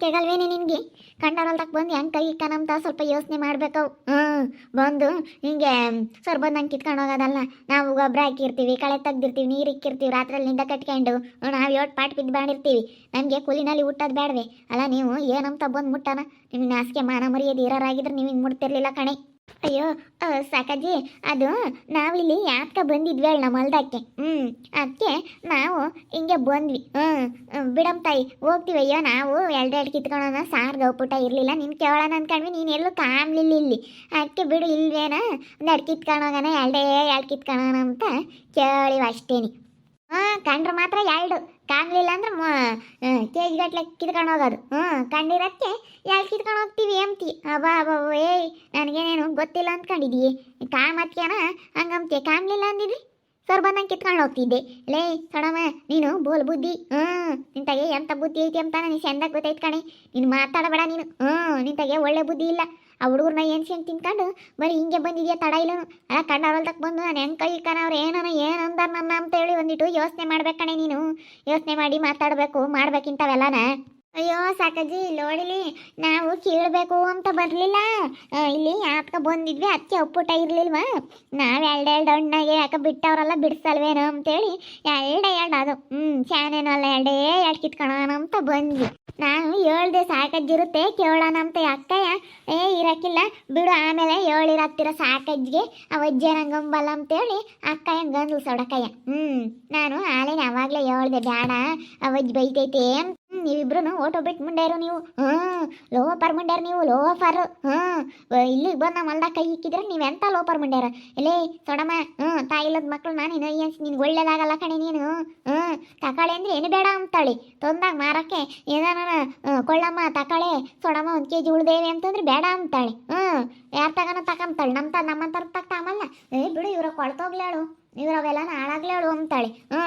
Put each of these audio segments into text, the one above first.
ನಾಚಿಕೆಗಲ್ವೇನೆ ನಿನಗೆ? ಕಂಡಾರಲ್ದಕ್ಕೆ ಬಂದು ಹೆಂಗೆ ಕೈ ಇಕ್ಕನಂತ ಸ್ವಲ್ಪ ಯೋಚನೆ ಮಾಡ್ಬೇಕು. ಹ್ಮ್, ಬಂದು ಹಿಂಗೆ ಸರ್ ಬಂದು ಹಂಗೆ ಕಿತ್ಕೊಂಡು ಹೋಗೋದಲ್ಲ. ನಾವು ಗೊಬ್ಬರ ಹಾಕಿರ್ತೀವಿ, ಕಳೆ ತೆಗ್ದಿರ್ತೀವಿ, ನೀರು ಇಕ್ಕಿರ್ತೀವಿ ರಾತ್ರಿ ನಿಂದ ಕಟ್ಕೊಂಡು ನಾವು ಯೋಟ್ ಪಾಟ್ ಬಿದ್ದು ಮಾಡಿರ್ತೀವಿ ನಮಗೆ ಕೂಲಿನಲ್ಲಿ ಹುಟ್ಟೋದು ಬೇಡವೆ ಅಲ್ಲ ನೀವು ಏನಂತ ಬಂದು ಮುಟ್ಟಾನ? ನಿಮಗೆ ನಾಸಿಗೆ ಮಾನ ಮರ್ಯಾದೆ ಇರೋರಾಗಿದ್ರೆ ನೀವು ಹಿಂಗೆ ಮುಟ್ತಿರ್ಲಿಲ್ಲ ಕಣೆ. ಅಯ್ಯೋ ಸಾಕಾಜಿ ಅದು ನಾವಿಲ್ಲಿ ಯಾಕೆ ಬಂದಿದ್ವಿ ನಮ್ಮ ಹೊಲ್ದಕ್ಕೆ ಹ್ಞೂ ಅದಕ್ಕೆ ನಾವು ಹಿಂಗೆ ಬಂದ್ವಿ. ಹ್ಞೂ ಬಿಡಮ್ ತಾಯಿ, ಹೋಗ್ತೀವಿ. ಅಯ್ಯೋ, ನಾವು ಎರಡೆರಡು ಕಿತ್ಕೊಳೋಣ ಸಾರ್ ಒಪ್ಪುಟ ಇರಲಿಲ್ಲ. ನಿನ್ನ ಕೇಳೋಣ ಅಂದ್ಕೊಂಡ್ವಿ ನೀನು ಎಲ್ಲೂ ಕಾಮ್ಲಿಲ್ಲ ಇಲ್ಲಿ. ಅದಕ್ಕೆ ಬಿಡು, ಇಲ್ವೇನ? ಒಂದೆರಡು ಕಿತ್ಕೊಂಡೋಗೋಣ ಎರಡೇ ಎರಡು ಕಿತ್ಕೊಳೋಣ ಅಂತ ಕೇಳಿವ ಅಷ್ಟೇನಿ. ಹಾಂ ಕಂಡ್ರೆ ಮಾತ್ರ ಎರಡು ಕಾಣ್ಲಿಲ್ಲ ಅಂದ್ರೆ ಕೆ ಜಿ ಗಟ್ಲೆ ಕಿತ್ಕೊಂಡು ಹೋಗೋದು. ಹ್ಞೂ ಕಂಡಿರೋಕ್ಕೆ ಎಲ್ಲಿ ಕಿತ್ಕೊಂಡು ಹೋಗ್ತೀವಿ ಎಂತಿ ಅಬ್ಬಾ ಅಬ್ಬಾ ಏಯ್, ನನಗೇನೇನು ಗೊತ್ತಿಲ್ಲ ಅಂದ್ಕೊಂಡಿದ್ದೀವಿ ಕಾಮತ್ಯನ ಹಂಗಂತೆ ಕಾಮ್ಲಿಲ್ಲ ಅಂದಿದ್ರಿ? ಸರ್ ಬಂದಂಗೆ ಕಿತ್ಕೊಂಡು ಹೋಗ್ತಿದ್ದೆ. ಲೇ, ಸಡಮ್ಮ, ನೀನು ಬೋಲ್ ಬುದ್ಧಿ. ಹ್ಞೂ ನಿಂತಾಗೆ ಎಂಥ ಬುದ್ಧಿ ಐತಿ ಅಂತ ನನಗೆ ಚಂದ ಗೊತ್ತೈತೆ ಕಣೆ. ನೀನು ಮಾತಾಡಬೇಡ ನೀನು. ಹ್ಞೂ ನಿಂತಾಗೆ ಒಳ್ಳೆ ಬುದ್ಧಿ ಇಲ್ಲ. ಆ ಹುಡುಗರನ್ನ ಏನು ಹೆಂಗೆ ತಿನ್ಕೊಂಡು ಬರೀ ಹಿಂಗೆ ಬಂದಿದ್ಯಾ ತಡ ಇಲ್ಲನು ಅಲ್ಲ ಕಂಡವಲ್ದಕ್ಕೆ ಬಂದು ನಾನು ಹೆಂಗೆ ಕೈ ಕಣವ್ರು ಏನನ, ಏನು ಅಂದಾರ ನನ್ನ ಅಂತ ಹೇಳಿ ಒಂದಿಟ್ಟು ಯೋಚನೆ ಮಾಡ್ಬೇಕಣೆ ನೀನು. ಯೋಚನೆ ಮಾಡಿ ಮಾತಾಡಬೇಕು, ಮಾಡ್ಬೇಕಿಂತವೆಲ್ಲನ. ಅಯ್ಯೋ, ಸಾಕಜ್ಜಿ, ನೋಡಿಲಿ, ನಾವು ಕೇಳಬೇಕು ಅಂತ ಬರಲಿಲ್ಲ. ಇಲ್ಲಿ ಯಾತ್ಕ ಬಂದಿದ್ವಿ ಅದಕ್ಕೆ ಒಪ್ಪುಟ ಇರಲಿಲ್ವ? ನಾವು ಎರಡು ಹಣ್ಣಾಗೆ ಯಾಕೆ ಬಿಟ್ಟವರೆಲ್ಲ ಬಿಡಿಸಲ್ವೇನೋ ಅಂತೇಳಿ ಎರಡೇ ಎರಡು ಅದು ಹ್ಞೂ ಚಾನೇನೋ ಅಲ್ಲ ಎರಡೇ ಎರಡು ಕಿತ್ಕೊಳ್ಳೋಣ ಅಂತ ಬಂದ್ವಿ. ನಾನು ಹೇಳ್ದೆ ಸಾಕಜ್ಜಿರುತ್ತೆ, ಕೇಳೋಣ ಅಂತ ಅಕ್ಕಯ್ಯ. ಏ, ಇರಕ್ಕಿಲ್ಲ. ಬಿಡು, ಆಮೇಲೆ ಹೇಳಿರತ್ತಿರ ಸಾಕಜ್ಜಿಗೆ ಅವಜ್ಜೆ ನಂಗಂಬಲ್ಲ ಅಂತೇಳಿ ಅಕ್ಕಯ್ಯ ಗಂದ್ಲು ಸೊಡಕಯ್ಯ ಹ್ಞೂ ನಾನು ಆಲೇನೆ ಅವಾಗಲೇ ಹೇಳ್ದೆ, ಬೇಡ ಅವಜ್ಜಿ ಬೈತೈತೆ ನೀವಿಬ್ರು ಓಟೋ ಬಿಟ್ಟು ಮುಂಡ್ಯಾರು ನೀವು. ಹ್ಞೂ ಲೋಫರ್ ಮುಂಡ್ಯಾರ ನೀವು ಲೋಫರ್ ಹ್ಞೂ ಇಲ್ಲಿಗೆ ಬಂದು ನಮ್ಮ ಹೊಲ್ದಾಗ ಕೈ ಇಕ್ಕಿದ್ರೆ ನೀವೆಂತ ಲೋಪರ್ ಮುಂಡ್ಯಾರ? ಎಲೇ ಸೊಡಮ್ಮ ಹ್ಞೂ ತಾಯಿಲ್ಲದ ಮಕ್ಳು ನಾನು ಇನ್ನೂ ನಿನ್ಗೆ ಒಳ್ಳೇದಾಗಲ್ಲ ಕಣೆ ನೀನು. ಹ್ಞೂ ತಕಾಳೆ ಅಂದ್ರೆ ಏನು ಬೇಡ ಅಂತಾಳೆ. ತೊಂದಾಗ ಮಾರಕ್ಕೆ ಏನಾನ ಕೊಳ್ಳಮ್ಮ, ತಕಾಳೆ ಸೊಡಮ್ಮ ಒಂದು ಕೆ ಜಿ ಉಳ್ದೇವೆ ಅಂತಂದ್ರೆ ಬೇಡ ಅಂತಾಳೆ. ಹ್ಞೂ ಯಾರು ತಗೋಣ ತಗೊಂತಾಳೆ ನಮ್ಮ ತ ನಮ್ಮಂತರ ತಗೊಂಬಲ್ಲ ಏ, ಬಿಡು, ಇವ್ರ ಕೊಳ್ತೋಗ್ಲಾಳು ಇವ್ರ ಹಾಳಾಗ್ಲೇ ಅವಳು ಅಂತಾಳೆ ಹ್ಞೂ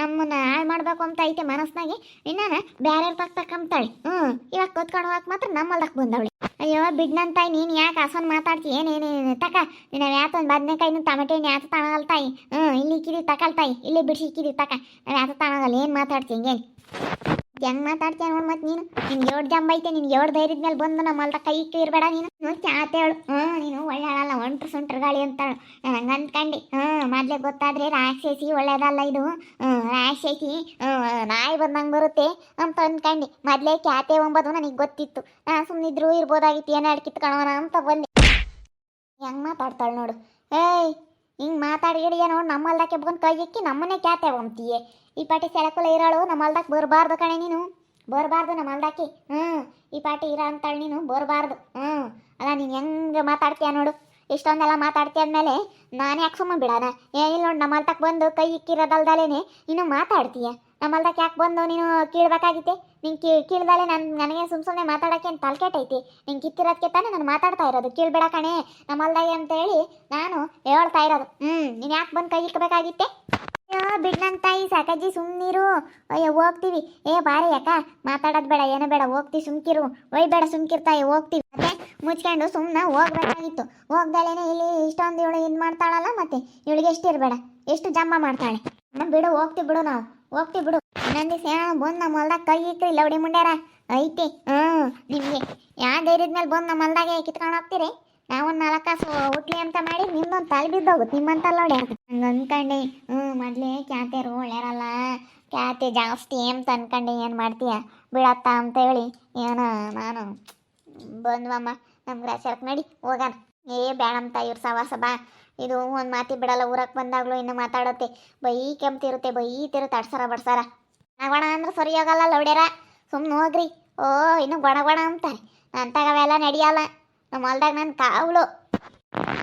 ನಮ್ಮನ್ನ ಹಾಳು ಮಾಡ್ಬೇಕು ಅಂತ ಐತೆ ಮನಸ್ನಾಗೆ. ಇನ್ನಾನ ಬ್ಯಾರೆ ತಕ್ಕ ತಕ್ಕಂತಾಳೆ ಹ್ಞೂ ಇವಾಗ ಕೂತ್ಕೊಂಡು ಹೋಗಕ್ಕೆ ಮಾತ್ರ ನಮ್ಮಲ್ದಕ್ಕೆ ಬಂದವಳೆ. ಅಯ್ಯೋ ಬಿಡ್ನಂತಾಯಿ ನೀನು ಯಾಕೆ ಹಸನ್ ಮಾತಾಡ್ತಿ? ಏನೇನೇನು ತಕ ನೀನು ಯಾತೊಂದು ಬದನೆಕಾಯಿನ ಟಮಟೆ ಯಾತ ತಣಗಲ್ತಾಯಿ ಹ್ಞೂ ಇಲ್ಲಿ ಇಕ್ಕಿದಿ ತಕಲ್ತಾಯಿ ಇಲ್ಲಿ ಬಿಡಿಸಿ ಇಕ್ಕಿದಿ ತಕ. ನಾವು ಯಾತ ತಾಣಗಲ್ಲ ಏನು ಮಾತಾಡ್ತಿ ಹಿಂಗೇನು? ಹೆಂಗ್ ಮಾತಾಡ್ತೀಯ ನೋಡ್ ಮತ್ತೆ ನೀನು? ನಿನ್ಗೆ ಎರಡು ಜಂಬ ಐತೆ? ನಿನ್ಗೆ ಎರಡು ಧೈರ್ಯದ ಮೇಲೆ ಬಂದು ನಮ್ಮ ಹೊಲ್ದ ಕೈ ಇಟ್ಟು ಇರಬೇಡ ನೀನು. ನೋಡಿ ಚಾತೆ ಹೇಳು ಹ್ಞೂ, ನೀನು ಒಳ್ಳೆ ಒಂಟ್ರು ಸುಂಟ್ರ ಗಾಳಿ ಅಂತಾಳು. ನಾನು ಹಂಗೆ ಅಂದ್ಕಂಡು ಹ್ಞೂ, ಮೊದಲೇ ಗೊತ್ತಾದ್ರೆ ರಾಕ್ಷಸಿ ಒಳ್ಳೇದಲ್ಲ ಇದು. ಹ್ಞೂ, ರಾಕ್ಷಸಿ ನಾಯಿ ಬಂದಂಗೆ ಬರುತ್ತೆ ಅಂತ ಅಂದ್ಕಂಡು ಮೊದಲೇ ಕ್ಯಾತೆ ಒಂಬದು ನನಗೆ ಗೊತ್ತಿತ್ತು. ನಾನು ಸುಮ್ಮನಿದ್ರು ಇರ್ಬೋದಾಗಿತ್ತು ಏನೋ ಕಿತ್ಕೊಳ್ಳೋಣ ಅಂತ ಬಂದೆ. ಹೆಂಗೆ ಮಾತಾಡ್ತಾಳೆ ನೋಡು. ಏಯ್ ಹಿಂಗೆ ಮಾತಾಡಿಗಿಡಿಯ ನೋಡು ನಮ್ಮ ಹೊಲ್ದಕ್ಕೆ ಬಂದು ಕೈ ಇಕ್ಕಿ ನಮ್ಮನ್ನೇ ಕ್ಯಾತೆ ಅಂತೀಯೇ ಈ ಪಾಟಿ ಸೆಳಕುಲ ಇರಾಳು, ನಮ್ಮ ಹೊಲ್ದಕ್ಕೆ ಬರಬಾರ್ದು ಕಣೆ ನೀನು. ಬರಬಾರ್ದು ನಮ್ಮ ಹೊಲ್ದಾಕಿ. ಹ್ಞೂ ಈ ಪಾಟಿ ಇರ ಅಂತಾಳೆ ನೀನು, ಬರಬಾರ್ದು. ಹ್ಞೂ ಅಲ್ಲ ನೀನು ಹೆಂಗೆ ಮಾತಾಡ್ತೀಯ ನೋಡು. ಇಷ್ಟೊಂದೆಲ್ಲ ಮಾತಾಡ್ತೀಯ ಅಂದಮೇಲೆ ನಾನು ಯಾಕೆ ಸುಮ್ಮನೆ ಬಿಡೋಣ? ಏನಿಲ್ಲ ನೋಡಿ ನಮ್ಮ ಹೊಲ್ದಕ್ಕೆ ಬಂದು ಕೈ ಇಕ್ಕಿರೋದಲ್ದಲೇನೆ ಇನ್ನು ಮಾತಾಡ್ತೀಯ? ನಮ್ಮ ಹೊಲ್ದಾಗ ಯಾಕೆ ಬಂದು ನೀನು ಕೀಳ್ಬೇಕಾಗಿತ್ತೆ. ನೀನು ಕೀ ಕೀಳ್ದಲೆ ನಾನು ನನಗೆ ಸುಮ್ಮ ಸುಮ್ಮನೆ ಮಾತಾಡೋಕ್ಕೆ ಏನು ತಲೆಕೆಟ್ಟೈತಿ ನೀನು ಕಿತ್ತಿರೋದಕ್ಕೆ ತಾನೇ ನಾನು ಮಾತಾಡ್ತಾ ಇರೋದು. ಕೀಳ್ಬೇಡ ಕಣೆ. ನಮ್ಮ ಹೊಲ್ದಾಗೆ ಅಂತ ಹೇಳಿ ನಾನು ಹೇಳ್ತಾ ಇರೋದು. ಹ್ಞೂ ನೀನು ಯಾಕೆ ಬಂದು ಕೈ ಇಕ್ಕಬೇಕಾಗಿತ್ತೆ ಬಿಡ್ ನನ್ನ ತಾಯಿ ಸಾಕಜ್ಜಿ ಸುಮ್ಮನಿರು ಅಯ್ಯೋ, ಹೋಗ್ತೀವಿ. ಏ, ಬಾರಿ ಯಾಕ? ಮಾತಾಡೋದು ಬೇಡ, ಏನೋ ಬೇಡ. ಹೋಗ್ತೀವಿ ಸುಮ್ಕಿರು. ಒಯ್, ಬೇಡ ಸುಮ್ಕಿರ್ತಾಯಿ ಹೋಗ್ತೀವಿ. ಮತ್ತೆ ಮುಚ್ಕೊಂಡು ಸುಮ್ಮನೆ ಹೋಗ್ಬೇಕಾಗಿತ್ತು. ಹೋಗ್ದಲೇನೆ ಇಲ್ಲಿ ಇಷ್ಟೊಂದು ಇವಳು ಇದು ಮಾಡ್ತಾಳಲ್ಲ ಮತ್ತೆ. ಇವಳಿಗೆ ಎಷ್ಟು ಇರಬೇಡ. ಎಷ್ಟು ಜಮ್ಮ ಮಾಡ್ತಾಳೆ. ಬಿಡು, ಹೋಗ್ತೀವಿ ಬಿಡು ನಾವು. ಹೋಗ್ತೀವಿ ಬಿಡು. ಇನ್ನೊಂದು ಬಂದು ನಮ್ಮ ಹೊಲ್ದಾಗ ಕೈ ಇಕ್ರಿ ಲೌಡಿ ಮುಂಡ್ಯಾರ. ಐತಿ. ಹ್ಞೂ, ನಿಮಗೆ ಯಾವ ಧೈರ್ಯದ ಮೇಲೆ ಬಂದು ನಮ್ಮ ಹೊಲ್ದಾಗೆ ಕಿತ್ಕೊಂಡು ಹೋಗ್ತೀರಿ? ನಾವೊಂದು ನಾಲ್ಕು ಹುಟ್ಲಿ ಅಂತ ಮಾಡಿ ನಿಮ್ಮೊಂದು ತಲೆ ಬಿದ್ದೋಗು ನಿಮ್ಮಂತ ನೋಡಿ. ಹಂಗೆ ಅನ್ಕಂಡು, ಹ್ಞೂ, ಮೊದಲೇ ಕ್ಯಾತೆರು ಒಳ್ಳೆಯರಲ್ಲ. ಕ್ಯಾತೆ ಜಾಸ್ತಿ ಅಂತ ಅನ್ಕಂಡು, ಏನು ಮಾಡ್ತೀಯ? ಬಿಡತ್ತ ಅಂತ ಹೇಳಿ. ಏನೋ, ನಾನು ಬಂದ್ವಮ್ಮ, ನಮ್ಗೆ ರಾಶರ್ಕ್ ನಡಿ ಹೋಗೋಣ. ಏ ಬೇಡಂತ ಇವ್ರ ಸವಾಸ ಬಾ. ಇದು ಒಂದು ಮಾತಿ ಬಿಡಲ್ಲ ಊರಕ್ಕೆ ಬಂದಾಗಲೂ ಇನ್ನು ಮಾತಾಡುತ್ತೆ. ಬೈ ಕೆಂಪ್ತಿರುತ್ತೆ ಬೈ ತಿರುತ್ತೆ ಅಡ್ಸರ ಬಡ್ಸಾರ. ಅಂದ್ರೆ ಸರಿ ಹೋಗಲ್ಲ, ಲೌಡ್ಯಾರ. ಸುಮ್ಮನೆ ಹೋಗ್ರಿ. ಓ, ಇನ್ನು ಗೊಣ ಗೊಣ ಅಂತಾರೆ. ಅಂತಾಗವೆಲ್ಲ ನಡೆಯಲ್ಲ ನಮ್ಮ ಹೊಲ್ದಾಗ ನನ್ನ ಕಾವಲು.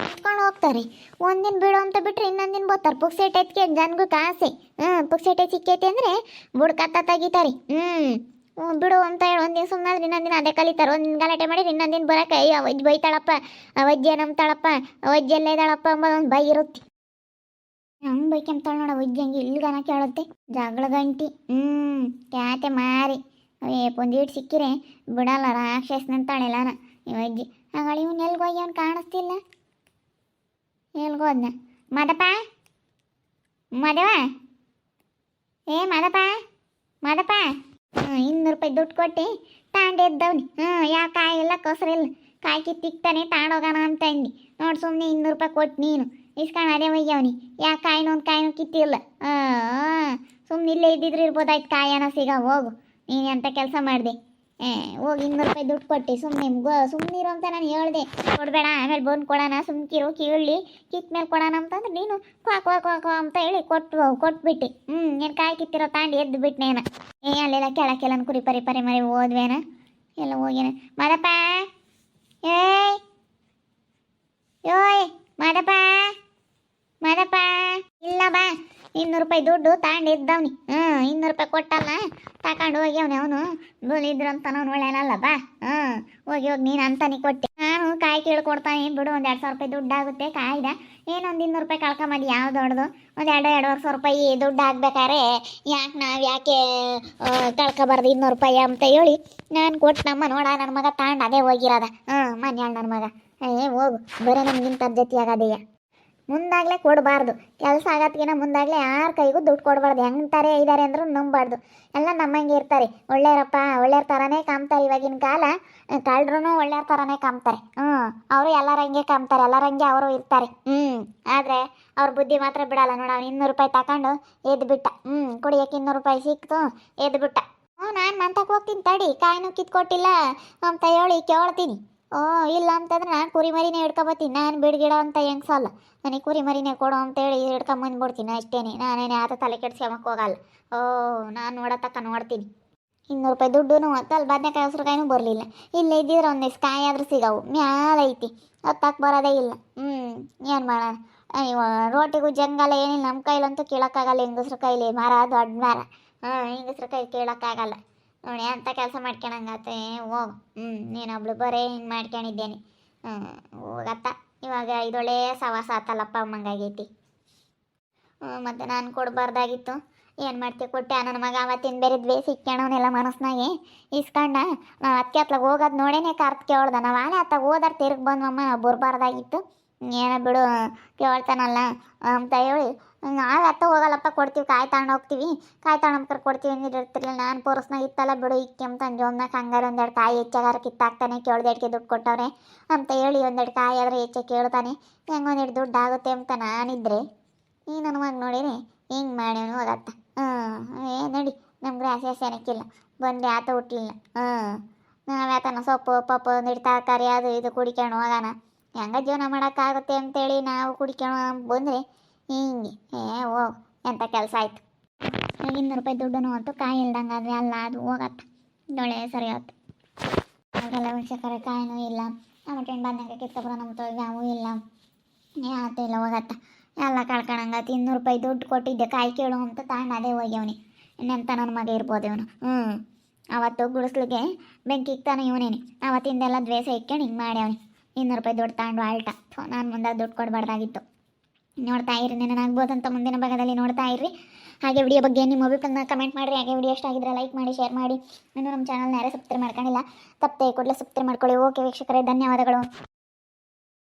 ಇಟ್ಕೊಂಡು ಹೋಗ್ತಾರೆ. ಒಂದಿನ ಬಿಡು ಅಂತ ಬಿಟ್ರೆ ಇನ್ನೊಂದು ದಿನ ಬೋತಾರೆ ಪುಕ್ಸೆಟ್ ಎತ್ಕೆ ಜನಗೂ ಕಾಸೆ. ಹ್ಞೂ ಪುಕ್ಸೆಟೆ ಸಿಕ್ಕೈತೆ ಅಂದರೆ ಬುಡ್ಕತ್ತ ತೆಗಿತಾರೆ. ಹ್ಞೂ ಬಿಡು ಅಂತ ಹೇಳಿ. ಒಂದಿನ ಸುಮ್ಮನೆ ಇನ್ನೊಂದು ದಿನ ಅದೇ ಕಲಿತಾರೆ. ಒಂದು ಗಲಾಟೆ ಮಾಡಿ ಇನ್ನೊಂದು ದಿನ ಬರೋಕೆ ಅಯ್ಯೋ ಅವಜ್ಜಿ ಬೈತಾಳಪ್ಪ ವೈದ್ಯ ನಂಬ್ತಾಳಪ್ಪ ವೈದ್ಯ ಎಲ್ಲ ಇದ್ದಾಳಪ್ಪ ಅಂಬೋದು ಒಂದು ಬೈ ಇರುತ್ತೆ. ಹಂಗೆ ಬೈಕೆಂಬ್ತಾಳೆ ನೋಡ ವೈದ್ಯ ಹಂಗೆ. ಇಲ್ಗನ ಕೇಳುತ್ತೆ. ಜಗಳ ಗಂಟಿ. ಹ್ಞೂ ಕ್ಯಾತೆ ಮಾರಿ. ಏ ಒಂದೀಟ್ ಸಿಕ್ಕಿರೆ, ಬಿಡಲ್ಲ ರಾಕ್ಷಸ್ ಈ ವೈದ್ಯ. ಹಾಗಾಳೆ ಇವ್ನು ಎಲ್ಗೋಗಿ ಅವ್ನು ಕಾಣಿಸ್ತಿಲ್ಲ? ಎಲ್ಗೋದ್ನ ಮದಪ್ಪ? ಮದವ? ಏ, ಮದಪ್ಪ? ಮದಪ್ಪ? ಇನ್ನೂರು ರೂಪಾಯಿ ದುಡ್ಡು ಕೊಟ್ಟು. ತಾಂಡೆದ್ದವ್ನಿ ಹಾಂ ಯಾವ ಕಾಯಿ ಇಲ್ಲ ಕೊಸರಿಲ್ಲ. ಕಾಯಿ ಕಿತ್ತಿಕ್ತಾನೆ ತಾಂಡೋಗೋಣ ಅಂತ ಅಂದಿ ನೋಡಿ ಸುಮ್ಮನೆ ಇನ್ನೂರು ರೂಪಾಯಿ ಕೊಟ್ಟು ನೀನು. ಇಸ್ಕೊಂಡು ಅದೇ ಒಯ್ಯವ್ನಿ. ಯಾ ಕಾಯಿನೂ ಒಂದು ಕಾಯಿನೂ ಕಿತ್ತಿಲ್ಲ. ಹಾಂ ಸುಮ್ಮನೆ ಇಲ್ಲೇ ಇದ್ದಿದ್ರೆ ಇರ್ಬೋದಾಯ್ತು. ಕಾಯನ ಸಿಗ ಹೋಗು. ನೀನು ಎಂಥ ಕೆಲಸ ಮಾಡಿದೆ? ಹೋಗಿ ಇನ್ನೂರು ರೂಪಾಯಿ ದುಡ್ಡು ಕೊಟ್ಟು ಸುಮ್ಮನೆ ಸುಮ್ಮನಿರು ಅಂತ ನಾನು ಹೇಳ್ದೆ. ಕೊಡಬೇಡ, ಆಮೇಲೆ ಬಂದು ಕೊಡೋಣ, ಸುಮ್ಕಿರು, ಕೀಳಿ ಕಿತ್ ಮೇಲೆ ಕೊಡೋಣ ಅಂತಂದ್ರೆ ನೀನು ಕ್ವಾಕ್ ವಾಕ್ ವಾಕ್ ಕ್ವಾ ಅಂತ ಹೇಳಿ ಕೊಟ್ಟು ಕೊಟ್ಬಿಟ್ಟು. ಹ್ಞೂ ಏನು ಕಾಯಿ ಕಿತ್ತಿರೋ ತಾಂಡಿ ಎದ್ದು ಬಿಟ್ನೇನ ಏ, ಅಲ್ಲೆಲ್ಲ ಕೆಳಕ್ಕೆಲ್ಲ ಕುರಿ ಪರಿ ಪರಿ ಮರಿ ಹೋದ್ವೇನ ಎಲ್ಲ ಹೋಗ್ಯಾನ ಮದಪ್ಪ! ಏಯ್! ಯೋಯ್ ಮದಪ್ಪ! ಮದಪ್ಪ! ಇಲ್ಲ ಬಾ, ಇನ್ನೂರು ರೂಪಾಯಿ ದುಡ್ಡು ತಾಂಡು ಇದ್ದವ್ನಿ ಹ್ಞೂ ಇನ್ನೂರು ರೂಪಾಯಿ ಕೊಟ್ಟಲ್ಲ ತಕೊಂಡು ಹೋಗಿ ಅವನು ಬುಲಿದ್ರು ಅಂತ ಅವ್ನು ಒಳ್ಳೆನಲ್ಲ ಬಾ. ಹ್ಞೂ, ಹೋಗಿ ಹೋಗಿ ನೀನು ಅಂತಾನೆ ಕೊಟ್ಟೆ. ನಾನು ಕಾಯಿ ಕೇಳ್ಕೊಡ್ತಾನೆ, ಬಿಡು, ಒಂದು ಎರಡು ಸಾವಿರ ರೂಪಾಯಿ ದುಡ್ಡು ಆಗುತ್ತೆ ಕಾಯ್ದ. ಏನೊಂದು ಇನ್ನೂರು ರೂಪಾಯಿ ಕಳ್ಕೊಂಬಂದು ಯಾವ ದೊಡ್ಡದು? ಒಂದು ಎರಡು, ಎರಡುವರೆ ಸಾವಿರ ರೂಪಾಯಿ ದುಡ್ಡು ಹಾಕ್ಬೇಕಾರೆ ಯಾಕೆ ನಾವು ಯಾಕೆ ಕಳ್ಕೊಬಾರ್ದು ಇನ್ನೂರು ರೂಪಾಯಿ ಅಂತ ಹೇಳಿ ನಾನು ಕೊಟ್ಟು ನಮ್ಮ ನೋಡ ನನ್ನ ಮಗ ತಾಂಡ ಅದೇ ಹೋಗಿರೋದ. ಹ್ಮ್ ಮನ್ಯಾಳ ನನ್ನ ಮಗ. ಏ, ಹೋಗು, ಬರೀ ನಮ್ಗಿಂತ ಜೊತೆ ಆಗೋದಯ್ಯ ಮುಂದಾಗಲೇ ಕೊಡಬಾರ್ದು. ಕೆಲಸ ಆಗತ್ತಿಗಿನ ಮುಂದಾಗಲೇ ಯಾರ ಕೈಗೂ ದುಡ್ಡು ಕೊಡಬಾರ್ದು. ಹೆಂಗ್ತಾರೆ ಇದ್ದಾರೆ ಅಂದ್ರೂ ನಂಬಾರ್ದು. ಎಲ್ಲ ನಮ್ಮಂಗೆ ಇರ್ತಾರೆ. ಒಳ್ಳೆಯರಪ್ಪ ಒಳ್ಳೆಯವ್ರ ಥರನೇ ಕಾಮ್ತಾರೆ ಇವಾಗಿನ ಕಾಲ. ಕಳ್ಳರೂ ಒಳ್ಳೆಯವ್ರ ಥರನೇ ಕಾಮ್ತಾರೆ. ಹ್ಞೂ, ಅವರು ಎಲ್ಲರಂಗೆ ಕಾಮ್ತಾರೆ. ಎಲ್ಲರಂಗೆ ಅವರು ಇರ್ತಾರೆ. ಹ್ಞೂ, ಆದರೆ ಅವ್ರ ಬುದ್ಧಿ ಮಾತ್ರ ಬಿಡಲ್ಲ. ನೋಡ ಅವ್ನು ಇನ್ನೂರು ರೂಪಾಯಿ ತಗೊಂಡು ಎದ್ದು ಬಿಟ್ಟ ಹ್ಞೂ ಕುಡಿಯೋಕೆ ಇನ್ನೂರು ರೂಪಾಯಿ ಸಿಕ್ತು ಎದ್ದು ಬಿಟ್ಟ ಹ್ಞೂ, ನಾನು ಮಂತಕ್ಕೆ ಹೋಗ್ತೀನಿ ತಡಿ. ಕಾಯಿನೂ ಕಿತ್ಕೊಟ್ಟಿಲ್ಲ. ಅಂತ ಹೇಳಿ ಕೇಳ್ತೀನಿ. ಓ, ಇಲ್ಲ ಅಂತಂದ್ರೆ ನಾನು ಕುರಿ ಮರಿನೇ ಹಿಡ್ಕೊಬತ್ತೀನಿ. ನಾನು ಬಿಡ್ಗಿಡ ಅಂತ ಹೆಂಗ್ಸಲ್ಲ. ನನಗೆ ಕುರಿ ಮರಿನೇ ಕೊಡು ಅಂತೇಳಿ ಹಿಡ್ಕೊಂಬಂದ್ಬಿಡ್ತೀನಿ ಅಷ್ಟೇನೆ. ನಾನೇನೆ ಆತ ತಲೆ ಕೆಡ್ಸ್ಕೊಂಬಕ್ಕೆ ಹೋಗಲ್ಲ. ಓ, ನಾನು ನೋಡತಕ್ಕ ನೋಡ್ತೀನಿ. ಇನ್ನೂರು ರೂಪಾಯಿ ದುಡ್ಡು ಮತ್ತೆ ಬದನೆಕಾಯಿ, ಹಸ್ರುಕಾಯಿನೂ ಬರಲಿಲ್ಲ. ಇಲ್ಲ ಇದ್ದಿದ್ರೆ ಒಂದಿಷ್ಟು ಕಾಯಿ ಆದರೂ ಸಿಗವು. ಮ್ಯಾಲ ಐತಿ. ಬರೋದೇ ಇಲ್ಲ. ಹ್ಞೂ ಏನು ಮಾಡೋಣ? ರೋಟಿಗೂ ಜಂಗಲ್ಲ ಏನಿಲ್ಲ. ನಮ್ಮ ಕೈಲಂತೂ ಕೇಳೋಕ್ಕಾಗಲ್ಲ ಹೆಂಗಸ್ರ ಕೈಲಿ. ಮರ ದೊಡ್ಡ ಮರ. ಹಾಂ, ಹೆಂಗಸ್ರ ಕೈ ಕೀಳಕ್ಕಾಗಲ್ಲ. ನೋಡಿ ಅಂತ ಕೆಲಸ ಮಾಡ್ಕೊಳಂಗತ್ತೆ ಹೋಗು. ಹ್ಞೂ ಒಬ್ಳು ಬರೇ ಹಿಂಗೆ ಮಾಡ್ಕೊಂಡಿದ್ದೇನೆ ಹ್ಞೂ ಹೋಗತ್ತ. ಇವಾಗ ಇದೊಳ್ಳೆ ಸವಾಸ ಆತಲ್ಲಪ್ಪ ಅಮ್ಮಂಗಾಗೈತಿ. ಮತ್ತು ನಾನು ಕೊಡಬಾರ್ದಾಗಿತ್ತು. ಏನು ಮಾಡ್ತೀವಿ ಕೊಟ್ಟೆ, ನನ್ನ ಮಗ ಅವತ್ತಿನ ಬೇರೆ ದ್ವೇಷ ಮನಸ್ನಾಗೆ ಇಸ್ಕೊಂಡ, ನಾವು ಅದಕ್ಕೆ ಅತ್ಲಾಗ ಹೋಗೋದು ನೋಡೇನೆ ಕರ್ತ್ ಕೇಳ್ದ ನಾವು ಆಲೆ ಅತ್ತಾಗ ಹೋದಾರ ತಿರುಗಿ ಬಂದಮ್ಮ ನಾವು ಬರಬಾರ್ದಾಗಿತ್ತು. ಏನೋ ಬಿಡು, ಕೇಳ್ತಾನಲ್ಲ. ಅಂತ ಹೇಳಿ. ನಾವು ಅತ್ತ ಹೋಗಲ್ಲಪ್ಪ, ಕೊಡ್ತೀವಿ. ಕಾಯಿ ತಗೊಂಡು ಹೋಗ್ತೀವಿ. ಕಾಯಿ ತಗೊಂಡ್ಕರ್ ಕೊಡ್ತೀವಿ ಅಂದಿರ್ತಿರ್ಲಿಲ್ಲ ನಾನು ಪೋರ್ಸ್ನಾಗ ಇತ್ತಲ್ಲ ಬಿಡು ಇಕ್ಕಿ ಅಂತ ಜೋಮ್ನಾಗ ಹಂಗಾರೆ ಒಂದೆರಡು ಕಾಯಿ ಹೆಚ್ಚಾಗಾರ ಕಿತ್ತಾಕ್ತಾನೆ ಕೇಳ್ದೆಡ್ಗೆ ದುಡ್ಡು ಕೊಟ್ಟವ್ರೆ. ಅಂತ ಹೇಳಿ, ಒಂದೆರಡು ಕಾಯಿ ಆದರೆ ಹೆಚ್ಚೆ ಕೇಳ್ತಾನೆ. ಹೆಂಗೆ ಒಂದೆರಡು ದುಡ್ಡು ಆಗುತ್ತೆ ಅಂತ ನಾನಿದ್ರೆ, ಈ ನನ್ನ ನೋಡಿರಿ ಹಿಂಗೆ ಮಾಡ್ಯವನು ಹೋಗತ್ತ ಹಾಂ ಏ, ನಡಿ, ನಮ್ಗೆ ಆಸೆ ಏನಕ್ಕಿಲ್ಲ ಬಂದು, ಆತ ಹುಟ್ಟಿಲ್ಲ ಹಾಂ ನಾವು ಯಾತನ ಸೊಪ್ಪು, ಪಪ್ಪು ಒಂದಿಟ್ಟು ತರಕಾರಿ, ಅದು ಇದು ಕುಡಿಕೊಂಡು ಹೋಗೋಣ. ಹೆಂಗ ಜೀವನ ಮಾಡೋಕ್ಕಾಗುತ್ತೆ ಅಂತೇಳಿ ನಾವು ಕುಡಿಕೊಂಡು ಬಂದರೆ, ಹಿಂಗೆ, ಏ, ಓ ಎಂಥ ಕೆಲಸ ಆಯ್ತು. ಇನ್ನೂರು ರೂಪಾಯಿ ದುಡ್ಡು ಅಂತೂ ಕಾಯಿ ಇಲ್ದಂಗೆ ಆದರೆ ಅಲ್ಲ, ಅದು ಹೋಗತ್ತ. ಒಳ್ಳೆ ಸರಿ ಆಯ್ತು ಅವರೆಲ್ಲ ಹುಣ್ಸೆಕರೆ ಕಾಯಿನೂ ಇಲ್ಲ. ಆಮೇಲೆ ಬಂದಾಗ ಕಿತ್ತೊಬ್ಬರ ನಮ್ಮ ಯಾವೂ ಇಲ್ಲ. ಯಾವತ್ತೂ ಇಲ್ಲ, ಹೋಗತ್ತ. ಎಲ್ಲ ಕಳ್ಕೊಳಂಗತ್ತೆ ಇನ್ನೂರು ರೂಪಾಯಿ ದುಡ್ಡು ಕೊಟ್ಟಿದ್ದೆ, ಕಾಯಿ ಕೇಳು ಅಂತ ತಗೊಂಡು ಅದೇ ಹೋಗ್ಯವನಿ. ಇನ್ನೆಂತ ನನ್ನ ಮಗ ಇರ್ಬೋದು ಇವನು. ಹ್ಞೂ ಅವತ್ತು ಗುಡಿಸ್ಲಿಕ್ಕೆ ಬೆಂಕಿ ಇಕ್ತಾನೆ ಇವನೇನೆ. ಅವತ್ತಿಂದೆಲ್ಲ ದ್ವೇಷ ಇಕ್ಕೊಂಡು ಹಿಂಗೆ ಮಾಡ್ಯವನಿ. ಇನ್ನೂರು ರೂಪಾಯಿ ದುಡ್ಡು ತಗೊಂಡು ಆಲ್ಟ ಥೋ, ನಾನು ಮುಂದೆ ದುಡ್ಡು ಕೊಡಬಾರ್ದಾಗಿತ್ತು. ನೋಡ್ತಾ ಇರಿ ನೆನನಾಗ್ಬೋದು ಅಂತ ಮುಂದಿನ ಭಾಗದಲ್ಲಿ ನೋಡ್ತಾ ಇರ್ರಿ. ಹಾಗೆ ವಿಡಿಯೋ ಬಗ್ಗೆ ನಿಮ್ಮ ಅಭಿಪ್ರಾಯ ಕಮೆಂಟ್ ಮಾಡಿರಿ. ಹಾಗೆ ವಿಡಿಯೋ ಇಷ್ಟ ಆಗಿದ್ರೆ ಲೈಕ್ ಮಾಡಿ ಶೇರ್ ಮಾಡಿ. ಇನ್ನೂ ನಮ್ಮ ಚಾನಲ್ನ ಯಾರೇ ಸಬ್ಸ್ಕ್ರೈಬ್ ಮಾಡ್ಕೊಂಡಿಲ್ಲ, ತಪ್ಪದೆ ಕೂಡಲೇ ಸಬ್ಸ್ಕ್ರೈಬ್ ಮಾಡ್ಕೊಳ್ಳಿ. ಓಕೆ ವೀಕ್ಷಕರೇ, ಧನ್ಯವಾದಗಳು.